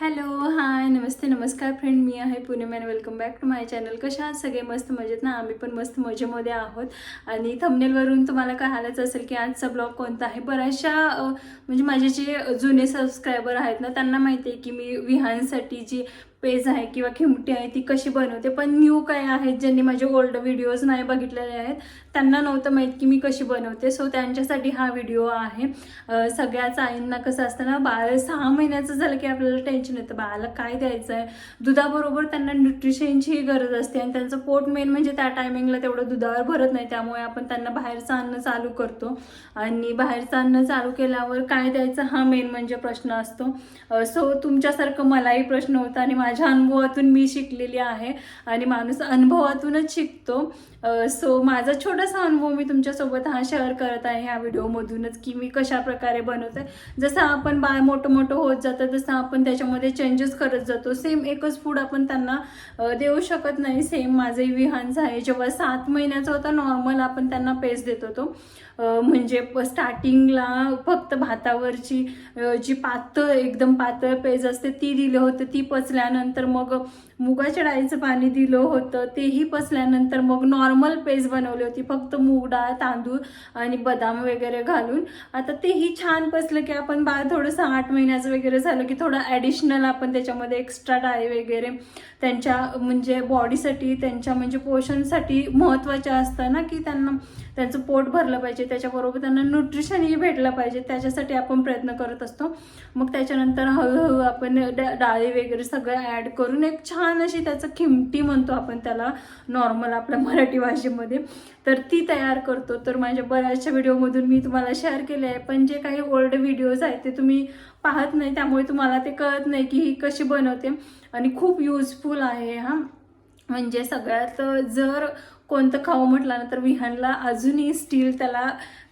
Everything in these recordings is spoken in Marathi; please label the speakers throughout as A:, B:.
A: हॅलो हाय नमस्ते नमस्कार फ्रेंड मी आहे Pune and welcome back to my channel कशा आहात? सगळे मस्त मजेत ना? आम्ही पण मस्त मजेमध्ये आहोत. आणि थंबनेलवरून तुम्हाला कळालंच असेल की आजचा ब्लॉग कोणता आहे. बऱ्याचशा म्हणजे माझे जे जुने सबस्क्रायबर आहेत ना त्यांना माहिती आहे की मी विहानसाठी जी पेज आहे किंवा खिमटी आहे ती कशी बनवते पण न्यू काय आहेत ज्यांनी माझे ओल्ड व्हिडिओज नाही बघितलेले आहेत त्यांना नव्हतं माहीत की मी कशी बनवते. सो त्यांच्यासाठी हा व्हिडिओ आहे. सगळ्याच आईंना कसं असतं ना बाळ सहा महिन्याचं झालं की आपल्याला टेन्शन येतं. बाळाला काय द्यायचं आहे दुधाबरोबर त्यांना न्यूट्रिशनचीही गरज असते आणि त्यांचं पोट मेन म्हणजे त्या टायमिंगला तेवढं दुधावर भरत नाही. त्यामुळे आपण त्यांना बाहेरचं अन्न चालू करतो. आणि बाहेरचं अन्न चालू केल्यावर काय द्यायचं हा मेन म्हणजे प्रश्न असतो. सो तुमच्यासारखं मलाही प्रश्न होता आणि माझ्या अनुभवातून मी शिकलेली आहे आणि माणूस अनुभवातूनच शिकतो. सो माझा छोटासा अनुभव मी तुमच्यासोबत हा शेअर करत आहे ह्या व्हिडिओमधूनच की मी कशा प्रकारे बनवते जसं आपण बाळ मोठं मोठं होत जातं तसं आपण त्याच्यामध्ये चेंजेस करत जातो. सेम एकच फूड आपण त्यांना देऊ शकत नाही. सेम माझंही विहान आहे जेव्हा सात महिन्याचा होता नॉर्मल आपण त्यांना पेस्ट देत होतो. म्हणजे स्टार्टिंगला फक्त भातावरची जी पातळ एकदम पातळ पेज असते ती दिलं होतं ती पचल्यानंतर मग मुगाच्या डाळीचं पाणी दिलं होतं तेही पचल्यानंतर मग नॉर्मल पेज बनवली होती फक्त मूग डाळ तांदूळ आणि बदाम वगैरे घालून. आता तेही छान पचलं की आपण बाळ थोडंसं आठ महिन्याचं वगैरे झालं की थोडं ॲडिशनल आपण त्याच्यामध्ये एक्स्ट्रा डाळी वगैरे त्यांच्या म्हणजे बॉडीसाठी त्यांच्या म्हणजे पोषणसाठी महत्त्वाच्या असतं ना की त्यांना त्यांचं पोट भरलं पाहिजे त्याच्याबरोबर त्यांना न्यूट्रिशनही भेटलं पाहिजे त्याच्यासाठी आपण प्रयत्न करत असतो. मग त्याच्यानंतर हळूहळू आपण डा- डाळी वगैरे सगळं ॲड करून एक छान अशी त्याचं खिमटी म्हणतो आपण त्याला नॉर्मल आपल्या मराठी भाषेमध्ये. तर ती तयार करतो. तर माझ्या बऱ्याचशा व्हिडिओमधून मी तुम्हाला शेअर केले आहे. पण जे काही ओल्ड व्हिडिओज आहेत ते तुम्ही पाहत नाही त्यामुळे तुम्हाला ते कळत नाही की ही कशी बनवते. आणि खूप युजफुल आहे हा. म्हणजे सगळ्यात जर कोणतं खाऊ म्हटलं ना तर विहानला अजूनही स्टील त्याला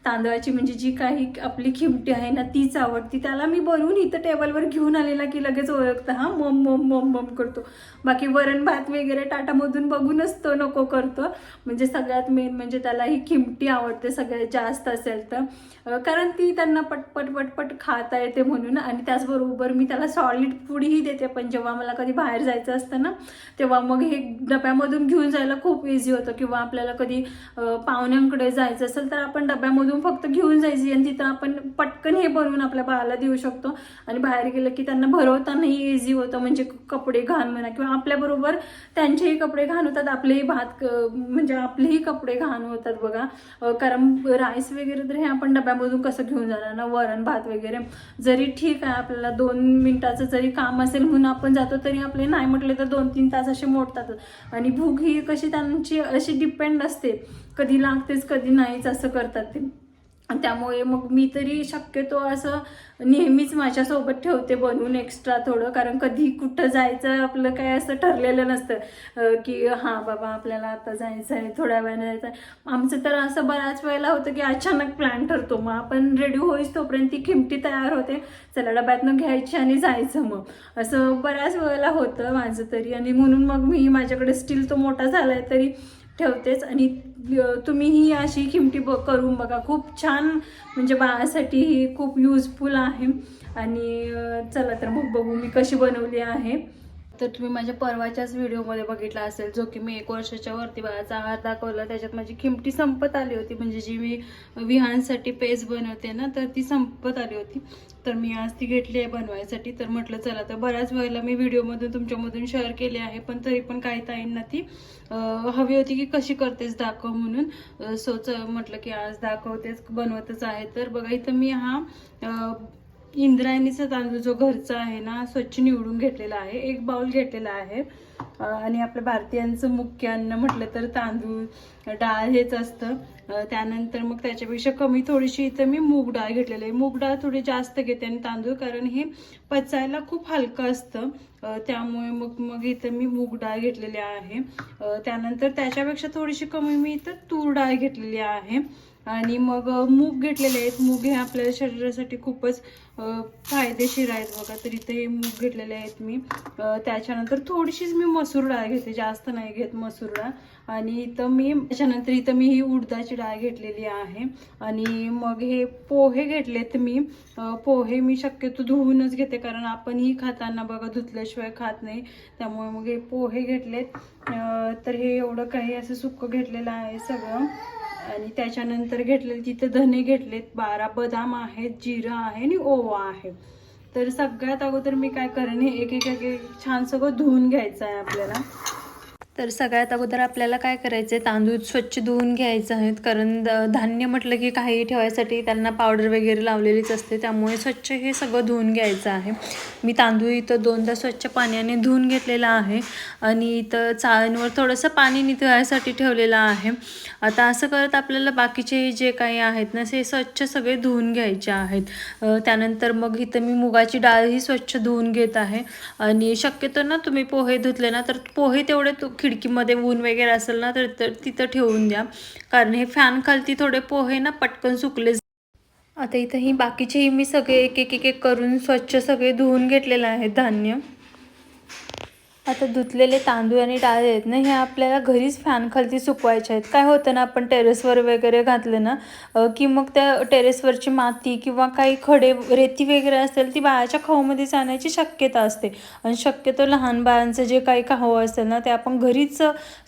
A: तांदळाची म्हणजे जी काही आपली खिमटी आहे ना तीच आवडती. त्याला मी बनवून इथं टेबलवर घेऊन आलेला की लगेच ओळखतं. हा मम मम मम मम करतो. बाकी वरण भात वगैरे टाटामधून बघूनच तो नको करतो. म्हणजे सगळ्यात मेन म्हणजे त्याला ही खिमटी आवडते सगळ्यात जास्त असेल तर. कारण ती त्यांना पटपट पटपट खाता येते म्हणून. आणि त्याचबरोबर मी त्याला सॉलिड फूडही देते. पण जेव्हा मला कधी बाहेर जायचं असतं ना तेव्हा मग हे डब्यामधून घेऊन जायला खूप इझी होतं. किंवा आपल्याला कधी पाहुण्यांकडे जायचं असेल तर आपण डब्यामधून फक्त घेऊन जायची आणि तिथं आपण पटकन हे बनवून आपल्या बाळाला देऊ शकतो. आणि बाहेर गेलं की त्यांना भरवतानाही इझी होतं. म्हणजे कपडे घाण म्हणा किंवा आपल्याबरोबर त्यांचेही कपडे घाण होतात आपलेही भात क- म्हणजे आपलेही कपडे घाण होतात बघा. कारण राईस वगैरे तर हे आपण डब्यामधून कसं घेऊन जाणार ना? वरण भात वगैरे. जरी ठीक आहे आपल्याला दोन मिनिटाचं जरी काम असेल म्हणून आपण जातो तरी आपले नाही म्हटले तर दोन तीन तास असे मोडतात आणि भूक ही कशी त्यांची अशी डिपेंड असते. कधी लागतेच कधी नाहीच असं करतात ते. त्यामुळे मग मी तरी शक्यतो असं नेहमीच माझ्यासोबत ठेवते बनवून एक्स्ट्रा थोडं. कारण कधी कुठं जायचं आपलं काय असं ठरलेलं नसतं. की हां बाबा आपल्याला आता जायचं आहे थोड्या वेळाने जायचं आहे. आमचं तर असं बऱ्याच वेळेला होतं की अचानक प्लॅन ठरतो. मग आपण रेडी होईस तोपर्यंत ती खिमटी तयार होते. चला डब्यातनं घ्यायची आणि जायचं मग. असं बऱ्याच वेळेला होतं माझं तरी. आणि म्हणून मग मी माझ्याकडे स्टील तो मोठा झाला आहे तरी ठेवतेच आणि तुम्ही तुम्हीही अशी किमती ब करून बघा. खूप छान म्हणजे बाळासाठी ही खूप यूजफुल आहे. आणि चला तर मग बघू मी कशी बनवली आहे. तर तुम्ही माझ्या परवाच्याच व्हिडिओमध्ये बघितला असेल जो की मी एक वर्षाच्या वरती बाळाचा आहार दाखवला. त्याच्यात माझी खिमटी संपत आली होती. म्हणजे जी मी विहानसाठी पेस्ट बनवते ना तर ती संपत आली होती. तर मी आज ती घेतली आहे बनवायसाठी. तर म्हटलं चला तर बऱ्याच वेळेला मी व्हिडिओमधून तुमच्यामधून शेअर केली आहे पण तरी पण काही ताईंना ती हवी होती की कशी करतेस दाखव म्हणून. सोच म्हटलं की आज दाखवतेच बनवतच आहे. तर बघा इथं मी हा इंद्रायणीचा तांदूळ जो घरचा आहे ना स्वच्छ निवडून घेतलेला आहे. एक बाउल घेतलेला आहे. आणि आपल्या भारतीयांचं मुख्य अन्न म्हटलं तर तांदूळ डाळ हेच असतं. त्यानंतर मग त्याच्यापेक्षा कमी थोडीशी इथं मी मूग डाळ घेतलेली आहे. मूग डाळ थोडी जास्त घेते आणि तांदूळ कारण हे पचायला खूप हलकं असतं. त्यामुळे मग मग इथं मी मूग डाळ घेतलेली आहे. त्यानंतर त्याच्यापेक्षा थोडीशी कमी मी इथं तूर डाळ घेतलेली आहे. आणि मग मूग घेतलेले आहेत. मूग हे आपल्या शरीरासाठी खूपच फायदेशीर आहेत बघा. तर इथे हे मूग घेतलेले आहेत मी. त्याच्यानंतर थोडीशीच मी मसूर डाळ घेते. जास्त नाही घेत मसूर डाळ. आणि इथं मी त्याच्यानंतर इथं मी ही उडदाची डाळ घेतलेली आहे. आणि मग हे पोहे घेतलेत मी. पोहे मी शक्यतो धुवूनच घेते. कारण आपणही खाताना बघा धुतल्याशिवाय खात नाही. त्यामुळे मग हे पोहे घेतलेत. तर हे एवढं काही असं सुक्क घेतलेलं आहे सगळं. आणि त्याच्यानंतर घेतले तिथे धने घेतलेत बारा बदाम आहेत जिरं आहे आणि ओवा आहे. तर सगळ्यात अगोदर मी काय करेन हे एक एक एक एक छान सगळं धुवून घ्यायचं आहे आपल्याला. तर सगळ्यात अगोदर आपल्याला काय करायचं आहे तांदूळ स्वच्छ धुवून घ्यायचं आहेत कारण द धान्य म्हटलं की काही ठेवायसाठी त्यांना पावडर वगैरे लावलेलीच असते. त्यामुळे स्वच्छ हे सगळं धुवून घ्यायचं आहे. मी तांदूळ इथं दोनदा स्वच्छ पाण्याने धुवून घेतलेला आहे. आणि इथं चाळणीवर थोडंसं पाणी निथळायसाठी ठेवलेलं आहे. आता असं करत आपल्याला बाकीचे जे काही आहेत ना ते स्वच्छ सगळे धुवून घ्यायचे आहेत. त्यानंतर मग इथं मी मुगाची डाळही स्वच्छ धुवून घेत आहे. आणि शक्यतो ना तुम्ही पोहे धुतले ना तर पोहे तेवढे तु खिडकीमध्ये ऊन वगैरे असेल ना तर तिथं ठेवून द्या. कारण हे फॅन खालती थोडे पोहे ना पटकन सुकले आता इथं ही बाकीचेही मी सगळे एक एक एक करून स्वच्छ सगळे धुवून घेतलेलं आहे धान्य. आता धुतलेले तांदूळ आणि डाळ आहेत ना हे आपल्याला घरीच फॅनखालती सुकवायचे आहेत. काय होतं ना आपण टेरेसवर वगैरे घातलं ना की मग त्या टेरेसवरची माती किंवा काही खडे रेती वगैरे असेल ती बाळाच्या खाऊमध्ये जाण्याची शक्यता असते. आणि शक्यतो लहान बाळांचं जे काही खाऊ असेल ना ते आपण घरीच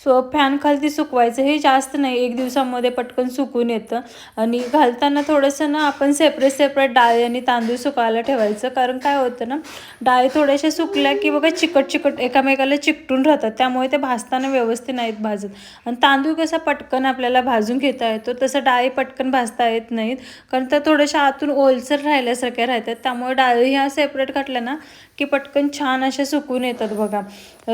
A: फॅनखालती सुकवायचं. हे जास्त नाही एक दिवसामध्ये पटकन सुकून येतं. आणि घालताना थोडंसं ना आपण सेपरेट सेपरेट डाळ आणि तांदूळ सुकायला ठेवायचं. कारण काय होतं ना डाळी थोड्याशा सुकल्या की बघा चिकट चिकट एका एकमेकाला चिकटून राहतात. त्यामुळे ते भाजताना व्यवस्थित नाहीत भाजत. आणि तांदूळ कसा पटकन आपल्याला भाजून घेता येतो तसं डाळी पटकन भाजता येत नाहीत. कारण त्या थोड्याशा आतून ओलसर राहिल्यासारख्या राहतात. त्यामुळे डाळी ह्या सेपरेट घातल्या ना की पटकन छान अशा सुकून येतात बघा.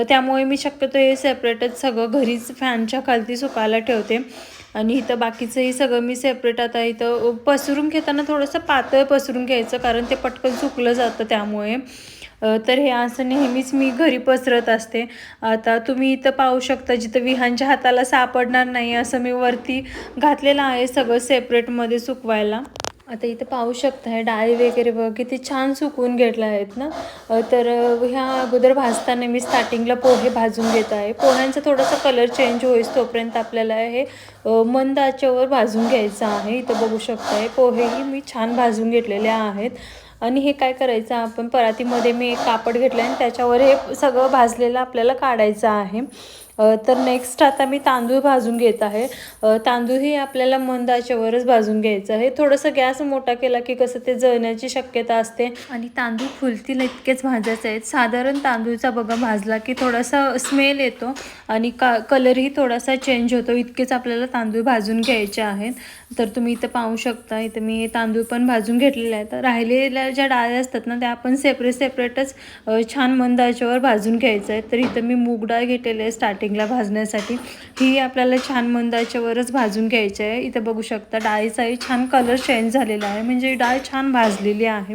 A: त्यामुळे मी शक्यतो हे सेपरेटच सगळं घरीच फॅनच्या खालती सुकायला ठेवते. आणि इथं बाकीचंही सगळं मी सेपरेट आता इथं पसरून घेताना थोडंसं पातळ पसरून घ्यायचं कारण ते पटकन सुकलं जातं त्यामुळे. तर हे असं नेहमीच मी घरी पसरत असते. आता तुम्ही इथं पाहू शकता जिथं विहांच्या हाताला सापडणार नाही असं मी वरती घातलेलं आहे सगळं सेपरेटमध्ये सुकवायला. आता इथं पाहू शकता हे डाळी वगैरे बघ किती छान सुकवून घेतल्या आहेत ना. तर ह्या अगोदर भाजताना मी स्टार्टिंगला पोहे भाजून घेत आहे. पोह्यांचा थोडासा कलर चेंज होईस तोपर्यंत आपल्याला हे मंदाच्यावर मंद आचेवर भाजून घ्यायचं आहे. इथं बघू शकता हे पोहेही मी छान भाजून घेतलेले आहेत. आणि हे काय करायचं आपण परातीमध्ये मी एक कापड घेतलं आणि त्याच्यावर हे सगळं भाजलेलं आपल्याला काढायचं आहे. तर नेक्स्ट आता मी तांदूळ भाजून घेत आहे. तांदूळही आपल्याला मंद आचेवरच भाजून घ्यायचं आहे. थोडंसं गॅस मोठा केला की कसं ते जळण्याची शक्यता असते. आणि तांदूळ फुलतील इतकेच भाजायचे आहेत. साधारण तांदूळचा बघा भाजला की थोडासा स्मेल येतो आणि का कलरही थोडासा चेंज होतो. इतकेच आपल्याला तांदूळ भाजून घ्यायचे आहेत. तर तुम्ही इथं पाहू शकता इथं मी तांदूळ पण भाजून घेतलेले आहेत राहिलेल्या ज्या डाळ्या असतात ना त्या आपण सेपरेट सेपरेटच छान मंद आचेवर भाजून घ्यायचं आहे. तर इथं मी मूग डाळ घेतलेली आहे स्टार्टिंग स्टार्टिंगला भाजण्यासाठी ही आपल्याला छान मंदाच्यावरच भाजून घ्यायची आहे. इथं बघू शकता डाळीचाही छान कलर चेंज झालेला आहे. म्हणजे डाळ छान भाजलेली आहे.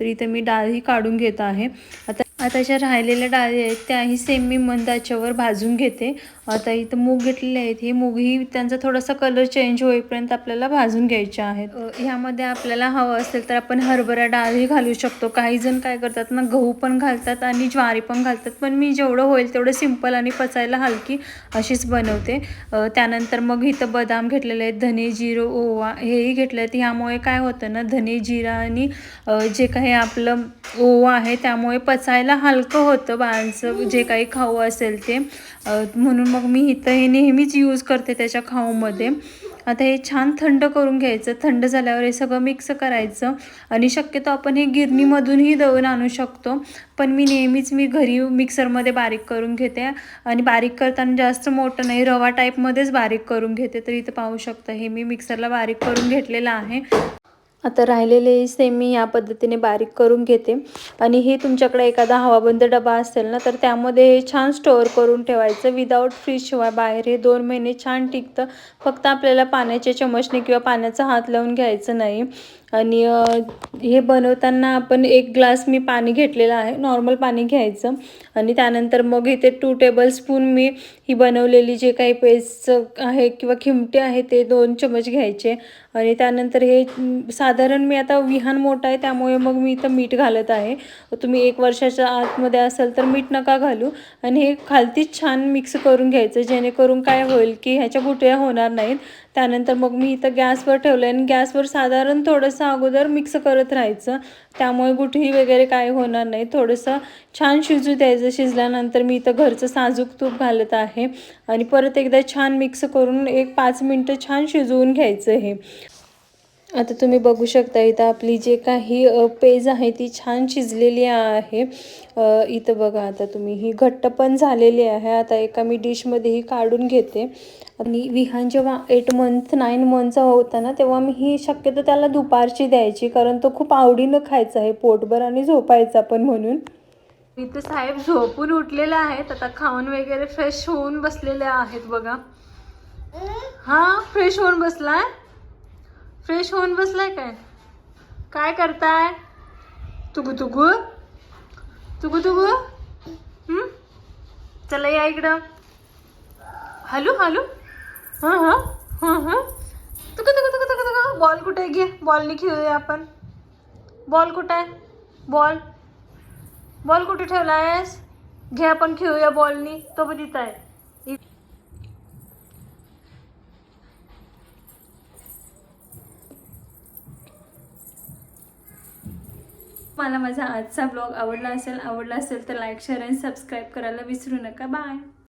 A: तर इथं मी डाळ ही काढून घेत आहे. आता आता ज्या राहिलेल्या डाळी आहेत त्याही सेम मी मंद आचेवर भाजून घेते. आता इथं मूग घेतलेले आहेत हे मूगही त्यांचा थोडासा कलर चेंज होईपर्यंत आपल्याला भाजून घ्यायचे आहेत. ह्यामध्ये आपल्याला हवं असेल तर आपण हरभरा डाळही घालू शकतो. काही जण काय करतात ना गहू पण घालतात आणि ज्वारी पण घालतात. पण मी जेवढं होईल तेवढं सिंपल आणि पचायला हलकी अशीच बनवते. त्यानंतर मग इथं बदाम घेतलेले आहेत धने जिरं ओवा हेही घेतले आहेत. ह्यामुळे काय होतं ना धने जिरा आणि जे काही आपलं ओवा आहे त्यामुळे पचायला हलकं होतं बाळांचं जे काही खाऊ असेल ते. म्हणून मग मी इथं हे नेहमीच यूज करते त्याच्या खाऊमध्ये. आता हे छान थंड करून घ्यायचं. थंड झाल्यावर हे सगळं मिक्स करायचं. आणि शक्यतो आपण हे गिरणीमधूनही दळून आणू शकतो. पण मी नेहमीच मी घरी मिक्सरमध्ये बारीक करून घेते. आणि बारीक करताना जास्त मोठं नाही रवा टाईपमध्येच बारीक करून घेते. तर इथं पाहू शकता हे मी मिक्सरला बारीक करून घेतलेलं आहे. आता राहिलेले सेम मी या पद्धतीने बारीक करून घेते. आणि हे तुमच्याकडे एखादा हवाबंद डबा असेल ना तर त्यामध्ये हे छान स्टोअर करून ठेवायचं. विदाऊट फ्रीजशिवाय बाहेर हे दोन महिने छान टिकतं. फक्त आपल्याला पाण्याच्या चमचने किंवा पाण्याचा हात लावून घ्यायचं नाही. आणि हे बनवताना आपण एक ग्लास मी पाणी घेतलेलं आहे नॉर्मल पाणी घ्यायचं. आणि त्यानंतर मग इथे टू टेबलस्पून मी ही बनवलेली जे काही पेस्ट आहे किंवा खिमटे आहे ते दोन चमच घ्यायचे. आणि त्यानंतर हे साधारण मी आता विहान मोठा आहे त्यामुळे मग मी इथं मीठ घालत आहे. तुम्ही एक वर्षाच्या आतमध्ये असाल तर मीठ नका घालू. आणि हे खालतीच छान मिक्स करून घ्यायचं जेणेकरून काय होईल की ह्याच्या गुठळ्या होणार नाहीत. त्यानंतर मग मी इथं गॅसवर ठेवलं आणि गॅसवर साधारण थोडंसं अगोदर मिक्स करत राहायचं. त्यामुळे गुठळी वगैरे काय होणार नाही. थोडंसं छान शिजू द्यायचं. शिजल्यानंतर मी इथं घरचं साजूक तूप घालत आहे. आणि परत एकदा छान मिक्स करून एक पाच मिनटं छान शिजवून घ्यायचं हे. आता तुम्ही बघू शकता इथं आपली जे काही पेज आहे ती छान शिजलेली आहे. इथं बघा आता तुम्ही ही घट्ट पण झालेली आहे. आता एका मी डिशमध्ये ही काढून घेते. आणि विहान जेव्हा एट मंथ नाईन मंथचा होता ना तेव्हा मी ही शक्यतो त्याला दुपारची द्यायची कारण तो खूप आवडीनं खायचा आहे पोटभर आणि झोपायचा पण म्हणून. इथं साहेब झोपून उठलेले आहेत. आता खाऊन वगैरे फ्रेश होऊन बसलेले आहेत बघा. हा फ्रेश होऊन बसलाय? फ्रेश होऊन बसलाय काय? करताय? तुगू तुगू. तुगू तुगू. हम्म? चला या इकडं. Hello hello. हाँ हाँ हाँ हाँ. तुगू तुगू तुगू तुगू तुगू. बॉल कुठे? घे. बॉलनी खेळूया आपण. बॉल कुठे आहे? बॉल. बॉल कुठे ठेवला आहेस घे आपण, खेळूया बॉलनी. तो पण तिथं आहे. मला माझा आजचा ब्लॉग आवडला असेल आवडला असेल तर लाईक शेअर आणि सबस्क्राईब करायला विसरू नका. बाय